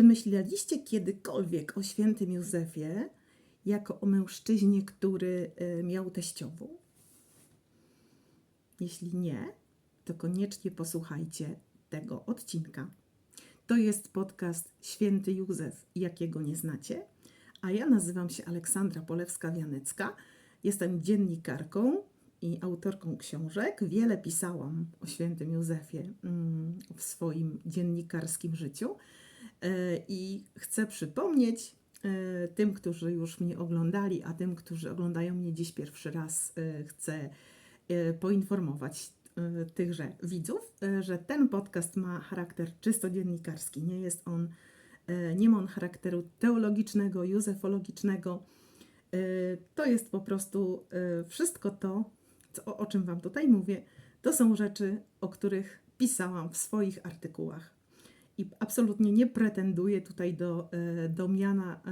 Czy myśleliście kiedykolwiek o świętym Józefie jako o mężczyźnie, który y, miał teściową? Jeśli nie, to koniecznie posłuchajcie tego odcinka. To jest podcast Święty Józef, jakiego nie znacie, a ja nazywam się Aleksandra Polewska-Wianecka. Jestem dziennikarką i autorką książek. Wiele pisałam o świętym Józefie mm, w swoim dziennikarskim życiu E, i chcę przypomnieć e, tym, którzy już mnie oglądali, a tym, którzy oglądają mnie dziś pierwszy raz, e, chcę e, poinformować e, tychże widzów, e, że ten podcast ma charakter czysto dziennikarski. Nie jest on, e, nie ma on charakteru teologicznego, józefologicznego. E, To jest po prostu e, wszystko to, o, o czym Wam tutaj mówię, to są rzeczy, o których pisałam w swoich artykułach. I absolutnie nie pretenduję tutaj do, e, do miana e,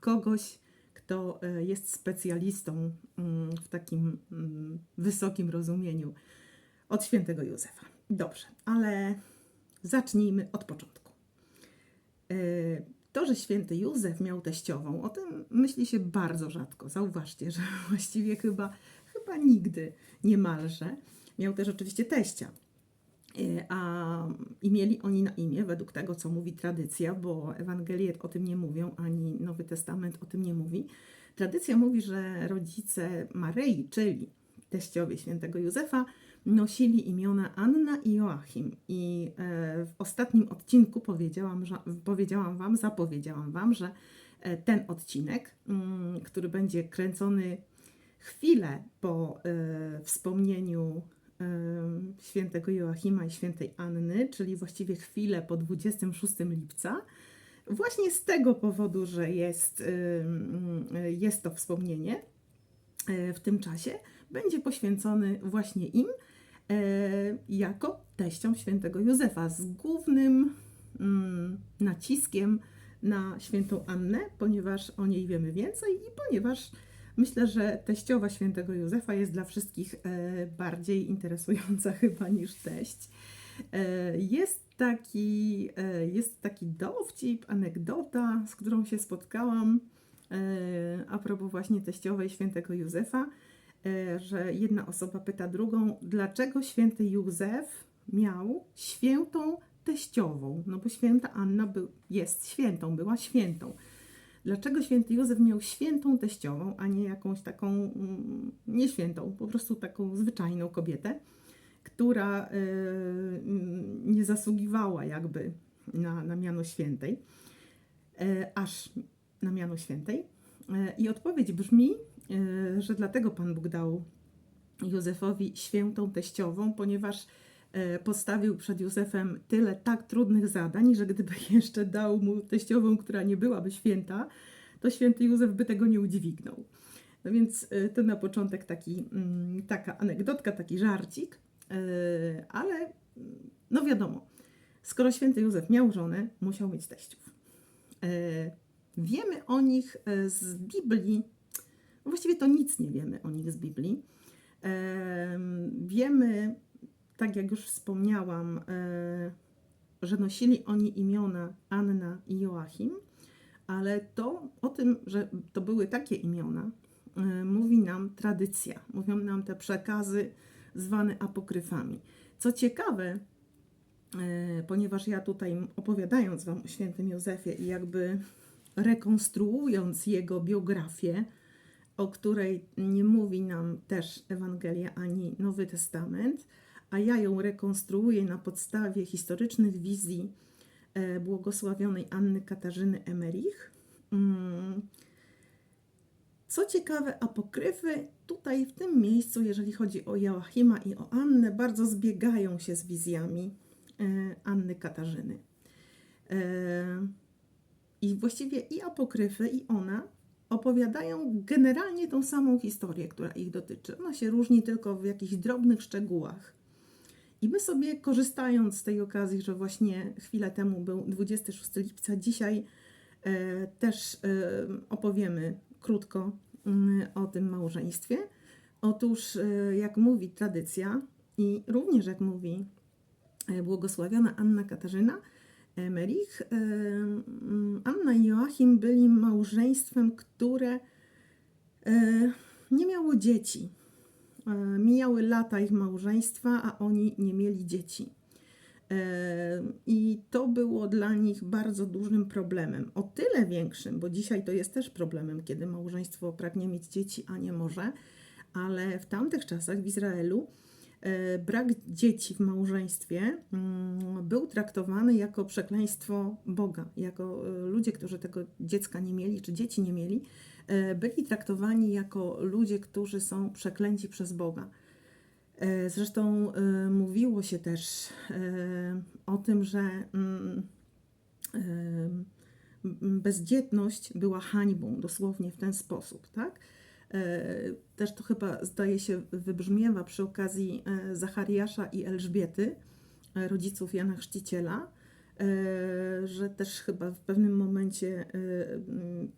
kogoś, kto e, jest specjalistą mm, w takim mm, wysokim rozumieniu od świętego Józefa. Dobrze, ale zacznijmy od początku. To, że święty Józef miał teściową, o tym myśli się bardzo rzadko. Zauważcie, że właściwie chyba, chyba nigdy niemalże. Miał też oczywiście teścia. E, A i mieli oni na imię, według tego, co mówi tradycja, bo Ewangelie o tym nie mówią, ani Nowy Testament o tym nie mówi. Tradycja mówi, że rodzice Maryi, czyli teściowie świętego Józefa, nosili imiona Anna i Joachim. I e, w ostatnim odcinku powiedziałam, że, powiedziałam Wam, zapowiedziałam Wam, że e, ten odcinek, mm, który będzie kręcony chwilę po e, wspomnieniu świętego Joachima i świętej Anny, czyli właściwie chwilę po 26 lipca, właśnie z tego powodu, że jest, jest to wspomnienie e, w tym czasie, będzie poświęcony właśnie im e, jako teściom świętego Józefa z głównym mm, naciskiem na świętą Annę, ponieważ o niej wiemy więcej i ponieważ Myślę, że teściowa świętego Józefa jest dla wszystkich e, bardziej interesująca chyba niż teść. E, jest, taki, e, jest taki dowcip, anegdota, z którą się spotkałam a propos właśnie teściowej świętego Józefa, że jedna osoba pyta drugą, dlaczego święty Józef miał świętą teściową? No bo święta Anna był, jest świętą, była świętą. Dlaczego święty Józef miał świętą teściową, a nie jakąś taką mm, nieświętą, po prostu taką zwyczajną kobietę, która y, nie zasługiwała jakby na, na miano świętej, e, aż na miano świętej? E, I odpowiedź brzmi, e, że dlatego Pan Bóg dał Józefowi świętą teściową, ponieważ postawił przed Józefem tyle tak trudnych zadań, że gdyby jeszcze dał mu teściową, która nie byłaby święta, to święty Józef by tego nie udźwignął. No więc e, to na początek taki, mm, taka anegdotka, taki żarcik, e, ale no wiadomo, skoro święty Józef miał żonę, musiał mieć teściów. E, Wiemy o nich e, z Biblii, no właściwie to nic nie wiemy o nich z Biblii. Em, Wiemy, tak jak już wspomniałam, e, że nosili oni imiona Anna i Joachim, ale to o tym, że to były takie imiona, e, mówi nam tradycja, mówią nam te przekazy zwane apokryfami. Co ciekawe, e, ponieważ ja tutaj opowiadając Wam o świętym Józefie i jakby rekonstruując jego biografię, o której nie mówi nam też Ewangelia ani Nowy Testament, a ja ją rekonstruuję na podstawie historycznych wizji e, błogosławionej Anny Katarzyny Emerich. Mm. Co ciekawe, apokryfy tutaj w tym miejscu, jeżeli chodzi o Joachima i o Annę, bardzo zbiegają się z wizjami e, Anny Katarzyny. E, I właściwie i apokryfy, i ona opowiadają generalnie tą samą historię, która ich dotyczy. Ona się różni tylko w jakichś drobnych szczegółach. I my sobie, korzystając z tej okazji, że właśnie chwilę temu był 26 lipca, dzisiaj e, też e, opowiemy krótko mm, o tym małżeństwie. Otóż, e, jak mówi tradycja i również jak mówi e, błogosławiona Anna Katarzyna, Emerich. E, mm, Anna i Joachim byli małżeństwem, które nie miało dzieci. E, Mijały lata ich małżeństwa, a oni nie mieli dzieci. E, I to było dla nich bardzo dużym problemem. O tyle większym, bo dzisiaj to jest też problemem, kiedy małżeństwo pragnie mieć dzieci, a nie może, ale w tamtych czasach w Izraelu e, brak dzieci w małżeństwie mm, był traktowany jako przekleństwo Boga. Jako ludzie, którzy tego dziecka nie mieli, czy dzieci nie mieli, byli traktowani jako ludzie, którzy są przeklęci przez Boga. E, Zresztą e, mówiło się też e, o tym, że mm, e, bezdzietność była hańbą, dosłownie w ten sposób, tak? E, Też to chyba zdaje się wybrzmiewa przy okazji e, Zachariasza i Elżbiety, e, rodziców Jana Chrzciciela, e, że też chyba w pewnym momencie e,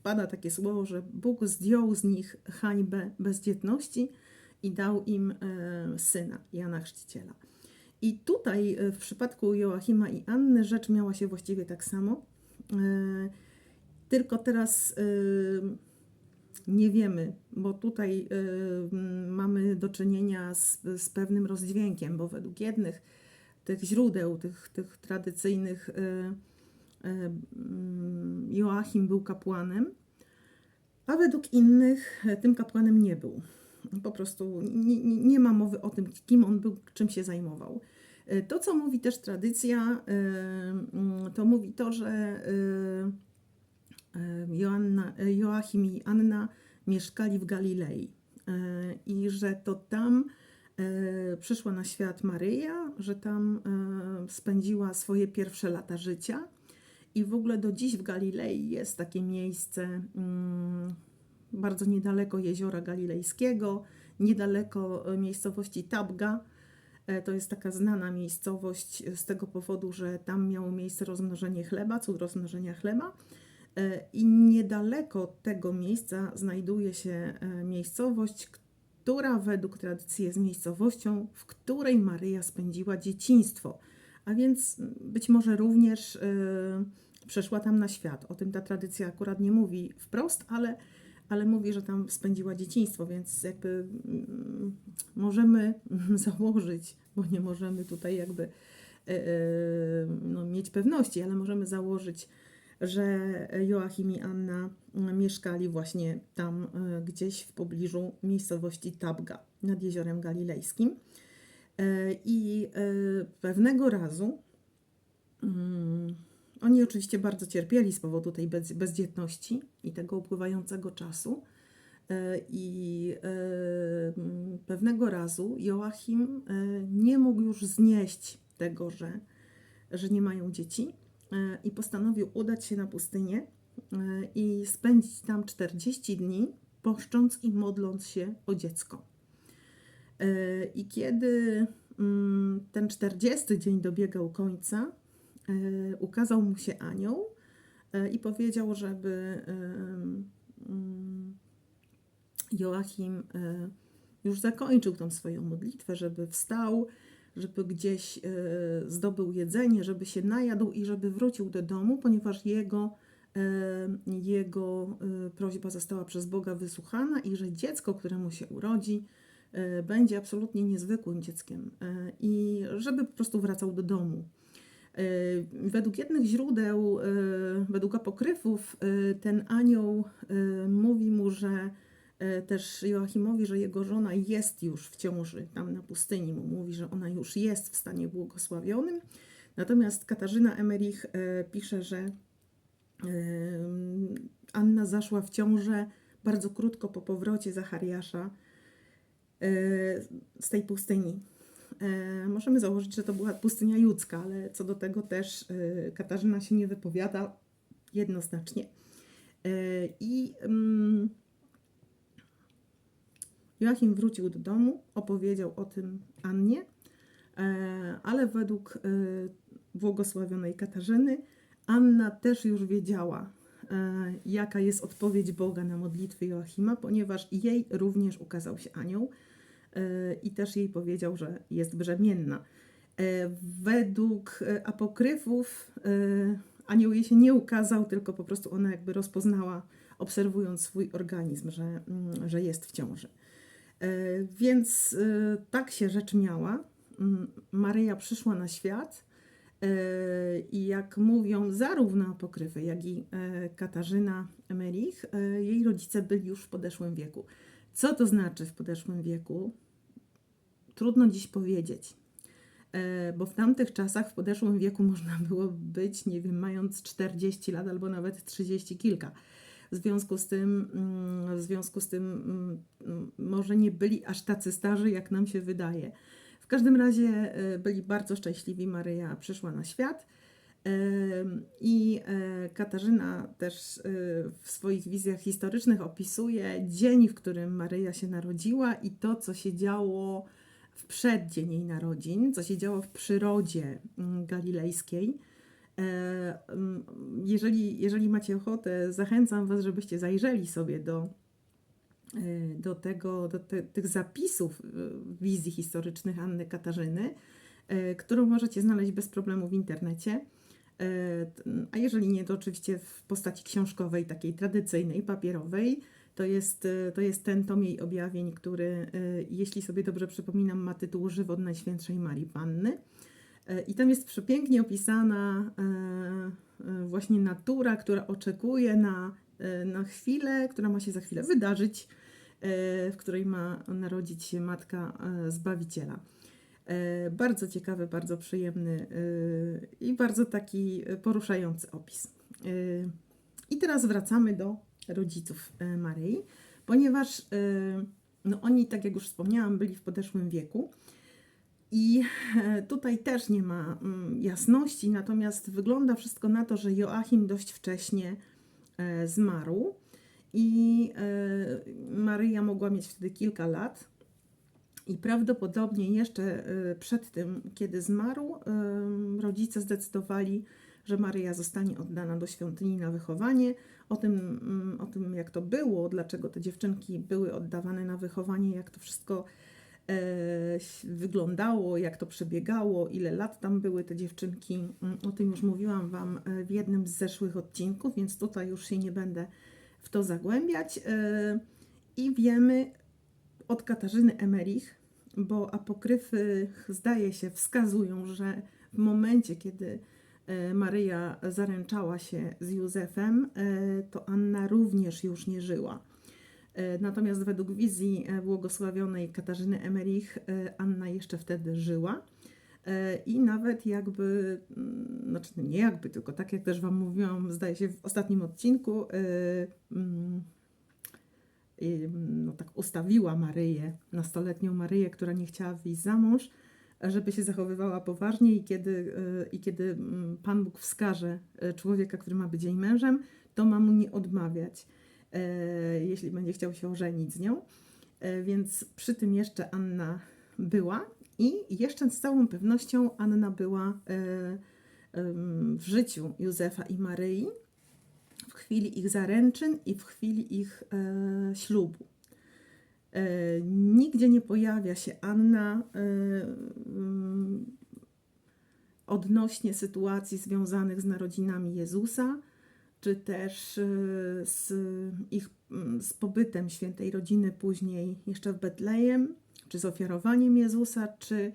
pada takie słowo, że Bóg zdjął z nich hańbę bezdzietności i dał im e, syna, Jana Chrzciciela. I tutaj e, w przypadku Joachima i Anny rzecz miała się właściwie tak samo. E, Tylko teraz e, nie wiemy, bo tutaj e, mamy do czynienia z, z pewnym rozdźwiękiem, bo według jednych tych źródeł, tych, tych tradycyjnych, e, e, mm, Joachim był kapłanem, a według innych e, tym kapłanem nie był. Po prostu nie, nie, ma mowy o tym, kim on był, czym się zajmował. E, To, co mówi też tradycja, e, mm, to mówi to, że Joanna, Joachim i Anna mieszkali w Galilei i że to tam przyszła na świat Maryja, że tam e, spędziła swoje pierwsze lata życia. I w ogóle do dziś w Galilei jest takie miejsce mm, bardzo niedaleko jeziora galilejskiego, niedaleko e, miejscowości Tabga. E, To jest taka znana miejscowość z tego powodu, że tam miało miejsce rozmnożenie chleba, cud rozmnożenia chleba. E, I niedaleko tego miejsca znajduje się e, miejscowość, która według tradycji jest miejscowością, w której Maryja spędziła dzieciństwo. A więc być może również e, przeszła tam na świat. O tym ta tradycja akurat nie mówi wprost, ale, ale mówi, że tam spędziła dzieciństwo, więc jakby mm, możemy założyć, bo nie możemy tutaj jakby e, no, mieć pewności, ale możemy założyć, że Joachim i Anna mieszkali właśnie tam e, gdzieś w pobliżu miejscowości Tabga nad jeziorem galilejskim. E, I e, pewnego razu mm, oni oczywiście bardzo cierpieli z powodu tej bez, bezdzietności i tego upływającego czasu. I pewnego razu Joachim nie mógł już znieść tego, że, że nie mają dzieci i postanowił udać się na pustynię e, i spędzić tam 40 dni, poszcząc i modląc się o dziecko. E, I kiedy mm, ten 40 dzień dobiegał końca, e, ukazał mu się anioł e, i powiedział, żeby mm, Joachim e, już zakończył tą swoją modlitwę, żeby wstał, żeby gdzieś e, zdobył jedzenie, żeby się najadł i żeby wrócił do domu, ponieważ jego, e, jego e, prośba została przez Boga wysłuchana i że dziecko, które mu się urodzi, będzie absolutnie niezwykłym dzieckiem i żeby po prostu wracał do domu. Według jednych źródeł, według apokryfów, ten anioł mówi mu, że też Joachimowi, że jego żona jest już w ciąży tam na pustyni. Mu mówi, że ona już jest w stanie błogosławionym. Natomiast Katarzyna Emerich e, pisze, że e, Anna zaszła w ciążę bardzo krótko po powrocie Zachariasza e, z tej pustyni. E, Możemy założyć, że to była pustynia judzka, ale co do tego też e, Katarzyna się nie wypowiada jednoznacznie. E, I Joachim wrócił do domu, opowiedział o tym Annie, e, ale według e, błogosławionej Katarzyny Anna też już wiedziała, e, jaka jest odpowiedź Boga na modlitwy Joachima, ponieważ jej również ukazał się anioł i też jej powiedział, że jest brzemienna. Według apokryfów anioł jej się nie ukazał, tylko po prostu ona jakby rozpoznała, obserwując swój organizm, że, mm, że jest w ciąży. E, Więc e, tak się rzecz miała. Mm, Maryja przyszła na świat e, i jak mówią zarówno apokryfy, jak i Katarzyna Emerich, jej rodzice byli już w podeszłym wieku. Co to znaczy w podeszłym wieku? Trudno dziś powiedzieć. Bo w tamtych czasach w podeszłym wieku można było być, nie wiem, mając 40 lat albo nawet 30 kilka. W związku z tym, mm, w związku z tym mm, może nie byli aż tacy starzy, jak nam się wydaje. W każdym razie e, byli bardzo szczęśliwi. Maryja przyszła na świat. Em, I e, Katarzyna też e, w swoich wizjach historycznych opisuje dzień, w którym Maryja się narodziła i to, co się działo w przeddzień jej narodzin, co się działo w przyrodzie mm, galilejskiej. E, mm, Jeżeli, jeżeli macie ochotę, zachęcam Was, żebyście zajrzeli sobie do, e, do, tego, do te, tych zapisów e, wizji historycznych Anny Katarzyny, którą możecie znaleźć bez problemu w internecie. A jeżeli nie, to oczywiście w postaci książkowej, takiej tradycyjnej, papierowej. To jest, to jest ten tom jej objawień, który, jeśli sobie dobrze przypominam, ma tytuł Żywot Najświętszej Marii Panny. I tam jest przepięknie opisana e, e, właśnie natura, która oczekuje na, e, na chwilę, która ma się za chwilę wydarzyć, w której ma narodzić się Matka Zbawiciela. Bardzo ciekawy, bardzo przyjemny i bardzo taki poruszający opis. I teraz wracamy do rodziców Maryi, ponieważ no oni, tak jak już wspomniałam, byli w podeszłym wieku. I tutaj też nie ma mm, jasności, natomiast wygląda wszystko na to, że Joachim dość wcześnie e, zmarł i e, Maryja mogła mieć wtedy kilka lat. I prawdopodobnie jeszcze e, przed tym, kiedy zmarł, rodzice zdecydowali, że Maryja zostanie oddana do świątyni na wychowanie. O tym, mm, o tym, jak to było, dlaczego te dziewczynki były oddawane na wychowanie, jak to wszystko wyglądało, jak to przebiegało, ile lat tam były te dziewczynki. Mm, O tym już mówiłam Wam e, w jednym z zeszłych odcinków, więc tutaj już się nie będę w to zagłębiać. E, I wiemy od Katarzyny Emerich, bo apokryfy, zdaje się, wskazują, że w momencie, kiedy e, Maryja zaręczała się z Józefem, e, to Anna również już nie żyła. E, Natomiast według wizji e, błogosławionej Katarzyny Emerich, e, Anna jeszcze wtedy żyła. I nawet jakby, mm, znaczy nie jakby, tylko tak jak też Wam mówiłam, zdaje się w ostatnim odcinku, mm, no tak ustawiła Maryję, nastoletnią Maryję, która nie chciała wyjść za mąż, żeby się zachowywała poważnie i kiedy, i kiedy mm, Pan Bóg wskaże człowieka, który ma być jej mężem, to ma mu nie odmawiać, jeśli będzie chciał się ożenić z nią. E, Więc przy tym jeszcze Anna była i jeszcze z całą pewnością Anna była e, w życiu Józefa i Maryi w chwili ich zaręczyn i w chwili ich e, ślubu. E, nigdzie nie pojawia się Anna e, odnośnie sytuacji związanych z narodzinami Jezusa, czy też e, z ich mm, z pobytem świętej rodziny później jeszcze w Betlejem, czy z ofiarowaniem Jezusa, czy,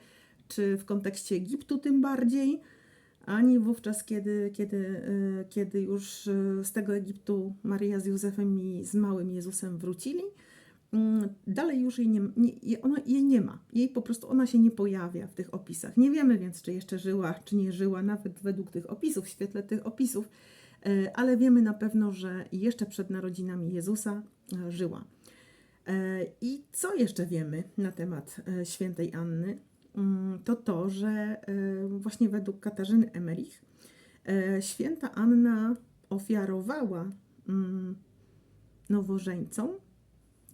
czy w kontekście Egiptu tym bardziej ani wówczas, kiedy, kiedy, e, kiedy już e, z tego Egiptu Maryja z Józefem i z małym Jezusem wrócili. Mm, Dalej już jej nie, nie, ona, jej nie ma. Jej po prostu ona się nie pojawia w tych opisach. Nie wiemy więc, czy jeszcze żyła, czy nie żyła, nawet według tych opisów, w świetle tych opisów, ale wiemy na pewno, że jeszcze przed narodzinami Jezusa e, żyła. E, I co jeszcze wiemy na temat e, świętej Anny? Mm, To to, że e, właśnie według Katarzyny Emerich e, święta Anna ofiarowała mm, nowożeńcom,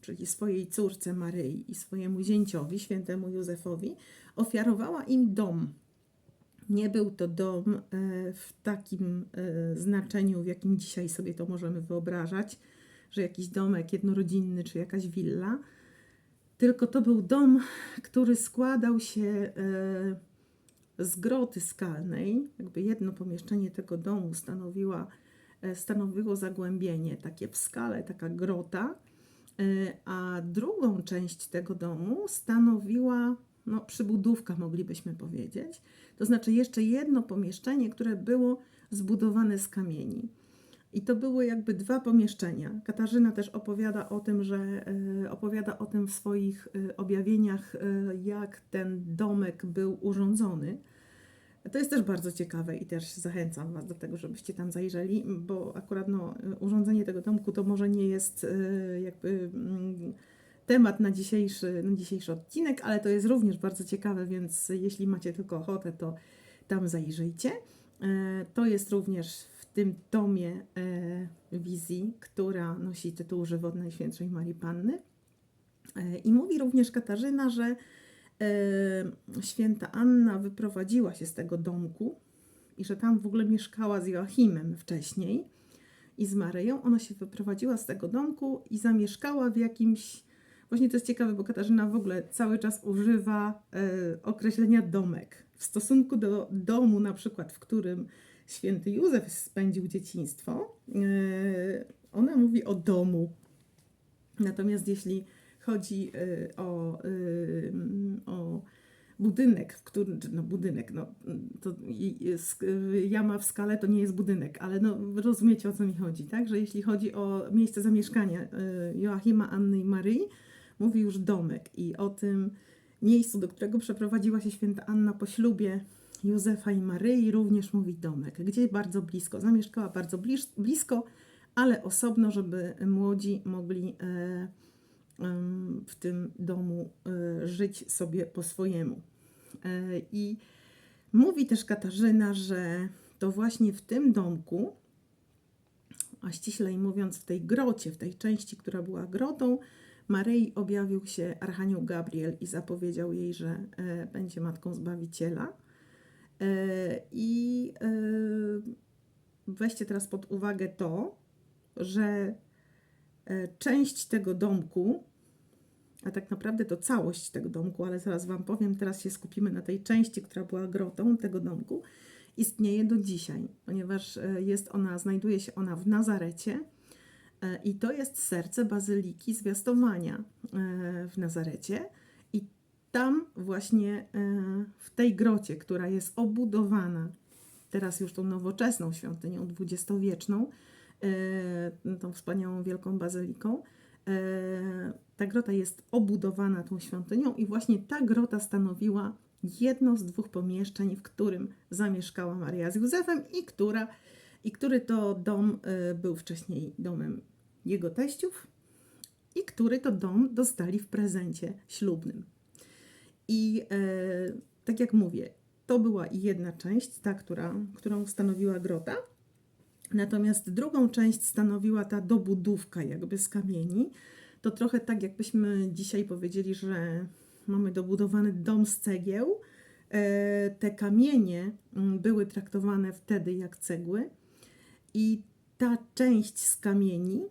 czyli swojej córce Maryi i swojemu zięciowi, świętemu Józefowi, ofiarowała im dom. Nie był to dom e, w takim e, znaczeniu, w jakim dzisiaj sobie to możemy wyobrażać, że jakiś domek jednorodzinny czy jakaś willa, tylko to był dom, który składał się e, z groty skalnej, jakby jedno pomieszczenie tego domu stanowiła, stanowiło zagłębienie takie w skale, taka grota, a drugą część tego domu stanowiła no, przybudówka, moglibyśmy powiedzieć. To znaczy jeszcze jedno pomieszczenie, które było zbudowane z kamieni. I to były jakby dwa pomieszczenia. Katarzyna też opowiada o tym, że e, opowiada o tym w swoich e, objawieniach, e, jak ten domek był urządzony. To jest też bardzo ciekawe i też zachęcam Was do tego, żebyście tam zajrzeli, bo akurat no, urządzenie tego domku to może nie jest jakby mm, temat na dzisiejszy, na dzisiejszy odcinek, ale to jest również bardzo ciekawe, więc jeśli macie tylko ochotę, to tam zajrzyjcie. To jest również tym tomie e, wizji, która nosi tytuł Żywot Najświętszej Marii Panny. E, I mówi również Katarzyna, że e, święta Anna wyprowadziła się z tego domku i że tam w ogóle mieszkała z Joachimem wcześniej i z Maryją. Ona się wyprowadziła z tego domku i zamieszkała w jakimś. Właśnie to jest ciekawe, bo Katarzyna w ogóle cały czas używa e, określenia domek. W stosunku do domu, na przykład, w którym święty Józef spędził dzieciństwo, e, ona mówi o domu. Natomiast jeśli chodzi e, o, o budynek, w którym, no budynek, no to jama w skale to nie jest budynek, ale no rozumiecie o co mi chodzi, tak? Że jeśli chodzi o miejsce zamieszkania Joachima, Anny i Maryi, mówi już domek i o tym miejscu, do którego przeprowadziła się święta Anna po ślubie Józefa i Maryi również mówi domek, gdzie bardzo blisko, zamieszkała bardzo blisko, ale osobno, żeby młodzi mogli e, w tym domu e, żyć sobie po swojemu. E, I mówi też Katarzyna, że to właśnie w tym domku, a ściślej mówiąc w tej grocie, w tej części, która była grotą, Maryi objawił się Archanioł Gabriel i zapowiedział jej, że będzie matką Zbawiciela. E, I e, weźcie teraz pod uwagę to, że e, część tego domku, a tak naprawdę to całość tego domku, ale zaraz Wam powiem, teraz się skupimy na tej części, która była grotą tego domku, istnieje do dzisiaj, ponieważ jest ona, znajduje się ona w Nazarecie i to jest serce Bazyliki Zwiastowania w Nazarecie. Tam właśnie e, w tej grocie, która jest obudowana teraz już tą nowoczesną świątynią dwudziestowieczną, e, tą wspaniałą wielką bazyliką, e, ta grota jest obudowana tą świątynią i właśnie ta grota stanowiła jedno z dwóch pomieszczeń, w którym zamieszkała Maria z Józefem i, która, i który to dom był wcześniej domem jego teściów i który to dom dostali w prezencie ślubnym. I e, tak jak mówię, to była jedna część, ta, która, którą stanowiła grota. Natomiast drugą część stanowiła ta dobudówka jakby z kamieni. To trochę tak, jakbyśmy dzisiaj powiedzieli, że mamy dobudowany dom z cegieł. E, te kamienie mm, były traktowane wtedy jak cegły i ta część z kamieni,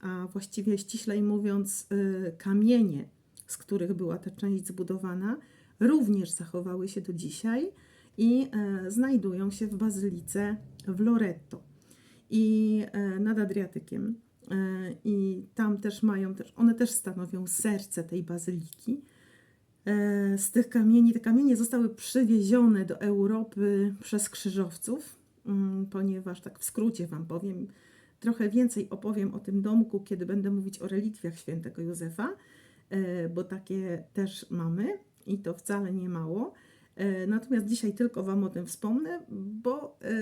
a właściwie ściślej mówiąc, e, kamienie z których była ta część zbudowana, również zachowały się do dzisiaj i e, znajdują się w bazylice w Loretto i e, nad Adriatykiem. E, I tam też mają, one też stanowią serce tej bazyliki. Z tych kamieni, te kamienie zostały przywiezione do Europy przez krzyżowców, ponieważ tak w skrócie Wam powiem, trochę więcej opowiem o tym domku, kiedy będę mówić o relikwiach świętego Józefa. E, bo takie też mamy i to wcale nie mało. E, natomiast dzisiaj tylko Wam o tym wspomnę, bo e,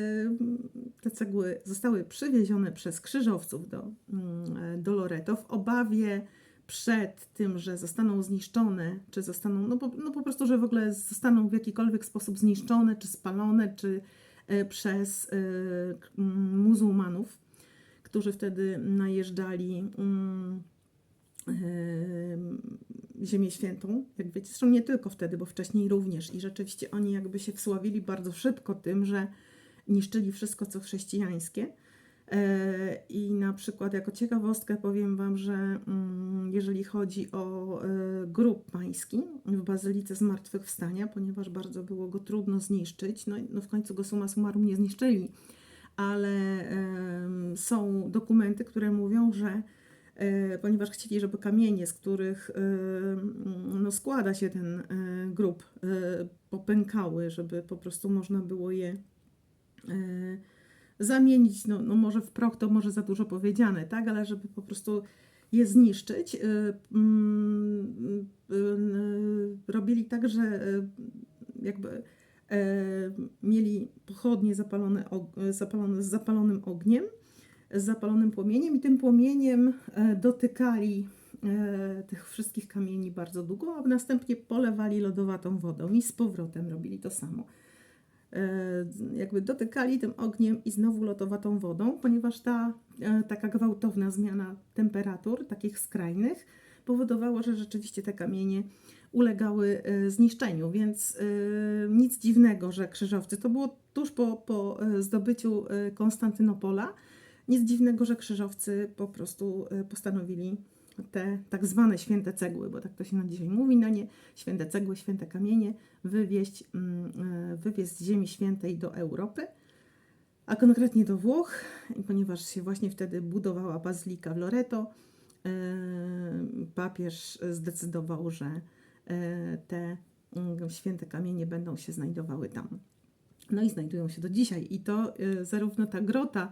te cegły zostały przywiezione przez krzyżowców do, mm, do Loreto w obawie przed tym, że zostaną zniszczone, czy zostaną, no po, no po prostu, że w ogóle zostaną w jakikolwiek sposób zniszczone, czy spalone, czy przez muzułmanów, którzy wtedy najeżdżali mm, Ziemię Świętą, jak wiecie, zresztą nie tylko wtedy, bo wcześniej również i rzeczywiście oni jakby się wsławili bardzo szybko tym, że niszczyli wszystko, co chrześcijańskie. E, I na przykład, jako ciekawostkę powiem Wam, że mm, jeżeli chodzi o e, grób pański w Bazylice Zmartwychwstania, ponieważ bardzo było go trudno zniszczyć, no, no w końcu go summa summarum nie zniszczyli, ale są dokumenty, które mówią, że e, ponieważ chcieli, żeby kamienie, z których mm, no, składa się ten grób, popękały, żeby po prostu można było je zamienić, no, no może w proch to może za dużo powiedziane, tak, ale żeby po prostu je zniszczyć, y, mm, y, y, robili tak, że jakby y, mieli pochodnie zapalone, zapalone z zapalonym ogniem, z zapalonym płomieniem i tym płomieniem e, dotykali e, tych wszystkich kamieni bardzo długo, a następnie polewali lodowatą wodą i z powrotem robili to samo. e, jakby dotykali tym ogniem i znowu lodowatą wodą, ponieważ ta e, taka gwałtowna zmiana temperatur, takich skrajnych, powodowała, że rzeczywiście te kamienie ulegały e, zniszczeniu, więc e, nic dziwnego, że krzyżowcy, to było tuż po, po e, zdobyciu e, Konstantynopola, nic dziwnego, że krzyżowcy po prostu e, postanowili te tak zwane święte cegły, bo tak to się na dzisiaj mówi, no nie, święte cegły, święte kamienie, wywieźć, mm, e, wywieźć z Ziemi Świętej do Europy, a konkretnie do Włoch, ponieważ się właśnie wtedy budowała bazylika w Loreto, e, papież zdecydował, że e, te mm, święte kamienie będą się znajdowały tam. No i znajdują się do dzisiaj. I to zarówno ta grota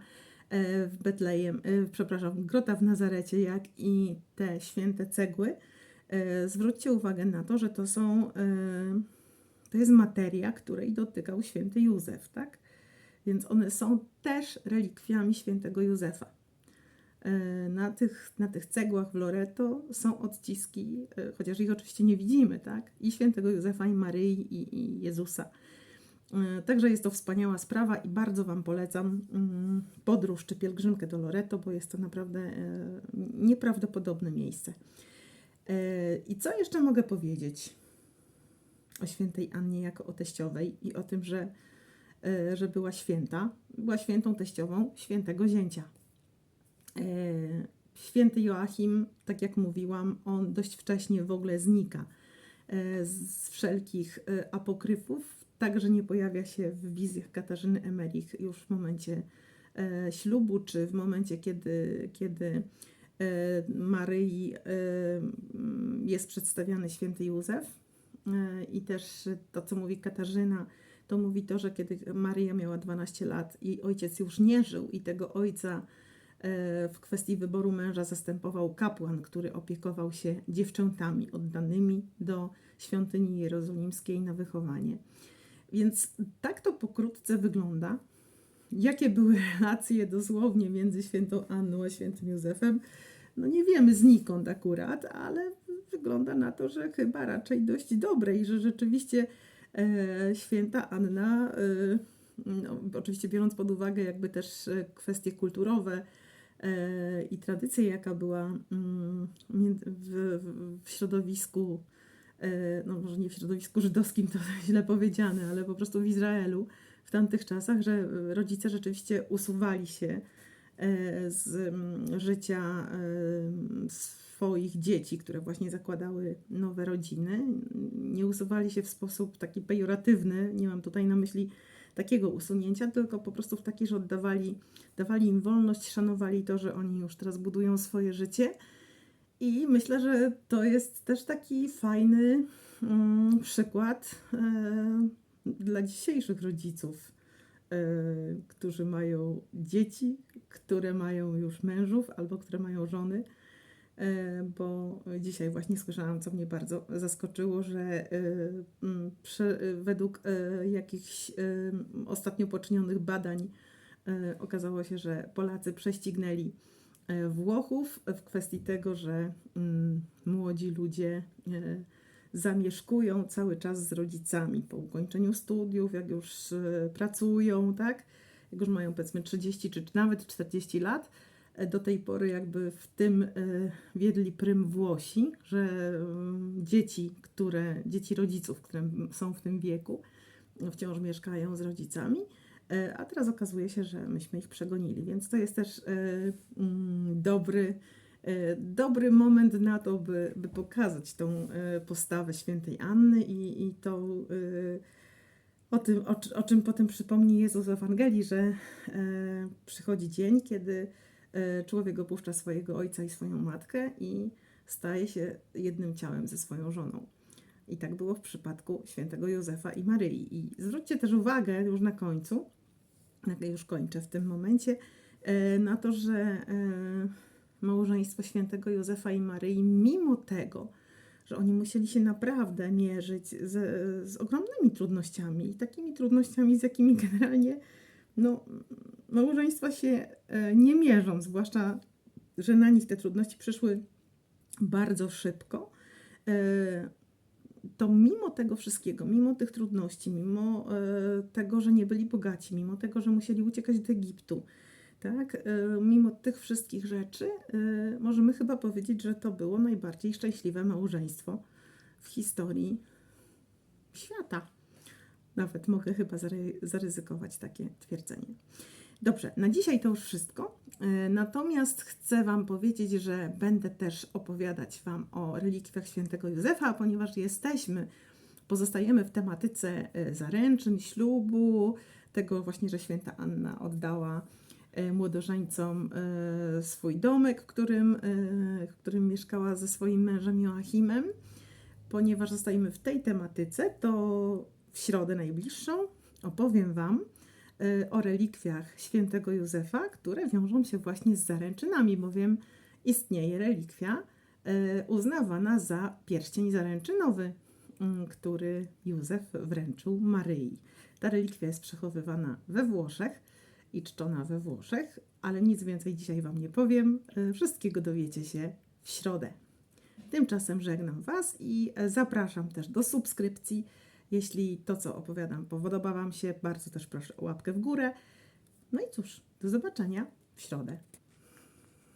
w Betlejem, e, przepraszam, grota w Nazarecie, jak i te święte cegły. E, Zwróćcie uwagę na to, że to są, e, to jest materia, której dotykał święty Józef, tak? Więc one są też relikwiami świętego Józefa. E, Na tych, na tych cegłach w Loreto są odciski, e, chociaż ich oczywiście nie widzimy, tak? I świętego Józefa, i Maryi, i, i Jezusa. E, Także jest to wspaniała sprawa i bardzo Wam polecam mm, podróż czy pielgrzymkę do Loreto, bo jest to naprawdę e, nieprawdopodobne miejsce. E, I co jeszcze mogę powiedzieć o świętej Annie jako o teściowej i o tym, że, że była święta? Była świętą teściową świętego zięcia. Święty Joachim, tak jak mówiłam, on dość wcześnie w ogóle znika z wszelkich apokryfów, także nie pojawia się w wizjach Katarzyny Emerich już w momencie e, ślubu, czy w momencie, kiedy, kiedy e, Maryi e, jest przedstawiany święty Józef. E, I też to, co mówi Katarzyna, to mówi to, że kiedy Maryja miała 12 lat i ojciec już nie żył i tego ojca e, w kwestii wyboru męża zastępował kapłan, który opiekował się dziewczętami oddanymi do świątyni jerozolimskiej na wychowanie. Więc tak to pokrótce wygląda. Jakie były relacje dosłownie między świętą Anną a świętym Józefem? No nie wiemy znikąd akurat, ale wygląda na to, że chyba raczej dość dobre i że rzeczywiście e, święta Anna, e, no, oczywiście biorąc pod uwagę jakby też e, kwestie kulturowe e, i tradycję, jaka była mm, w, środowisku, no może nie w środowisku żydowskim, to źle powiedziane, ale po prostu w Izraelu w tamtych czasach, że e, rodzice rzeczywiście usuwali się e, z mm, życia e, swoich dzieci, które właśnie zakładały nowe rodziny. Nie usuwali się w sposób taki pejoratywny, nie mam tutaj na myśli takiego usunięcia, tylko po prostu w taki, że oddawali, dawali im wolność, szanowali to, że oni już teraz budują swoje życie. I myślę, że to jest też taki fajny mm, przykład e, dla dzisiejszych rodziców, e, którzy mają dzieci, które mają już mężów albo które mają żony. E, Bo dzisiaj właśnie słyszałam, co mnie bardzo zaskoczyło, że e, według jakichś ostatnio poczynionych badań okazało się, że Polacy prześcignęli Włochów w kwestii tego, że mm, młodzi ludzie e, zamieszkują cały czas z rodzicami po ukończeniu studiów, jak już e, pracują, tak? Jak już mają powiedzmy 30 czy nawet 40 lat. E, Do tej pory jakby w tym e, wiedli prym Włosi, że mm, dzieci, które, dzieci rodziców, które są w tym wieku, wciąż mieszkają z rodzicami. E, A teraz okazuje się, że myśmy ich przegonili, więc to jest też e, mm, dobry, e, dobry moment na to, by, by pokazać tą postawę świętej Anny i, i e, o tym, o, o czym potem przypomni Jezus w Ewangelii, że przychodzi dzień, kiedy człowiek opuszcza swojego ojca i swoją matkę i staje się jednym ciałem ze swoją żoną. I tak było w przypadku świętego Józefa i Maryi. I zwróćcie też uwagę już na końcu, już kończę w tym momencie, e, na to, że e, małżeństwo świętego Józefa i Maryi, mimo tego, że oni musieli się naprawdę mierzyć z, z ogromnymi trudnościami i takimi trudnościami, z jakimi generalnie no, małżeństwa się e, nie mierzą, zwłaszcza, że na nich te trudności przyszły bardzo szybko. To mimo tego wszystkiego, mimo tych trudności, mimo e, tego, że nie byli bogaci, mimo tego, że musieli uciekać do Egiptu, tak, e, mimo tych wszystkich rzeczy, e, możemy chyba powiedzieć, że to było najbardziej szczęśliwe małżeństwo w historii świata. Nawet mogę chyba zary- zaryzykować takie twierdzenie. Dobrze, na dzisiaj to już wszystko. E, Natomiast chcę Wam powiedzieć, że będę też opowiadać Wam o relikwiach świętego Józefa, ponieważ jesteśmy, pozostajemy w tematyce e, zaręczyn, ślubu, tego właśnie, że święta Anna oddała e, młodożeńcom swój domek, w którym, w którym mieszkała ze swoim mężem Joachimem. Ponieważ zostajemy w tej tematyce, to w środę najbliższą opowiem Wam o relikwiach świętego Józefa, które wiążą się właśnie z zaręczynami, bowiem istnieje relikwia e, uznawana za pierścień zaręczynowy, mm, który Józef wręczył Maryi. Ta relikwia jest przechowywana we Włoszech i czczona we Włoszech, ale nic więcej dzisiaj Wam nie powiem. Wszystkiego dowiecie się w środę. Tymczasem żegnam Was i e, zapraszam też do subskrypcji. Jeśli to, co opowiadam, podoba Wam się, bardzo też proszę o łapkę w górę. No i cóż, do zobaczenia w środę.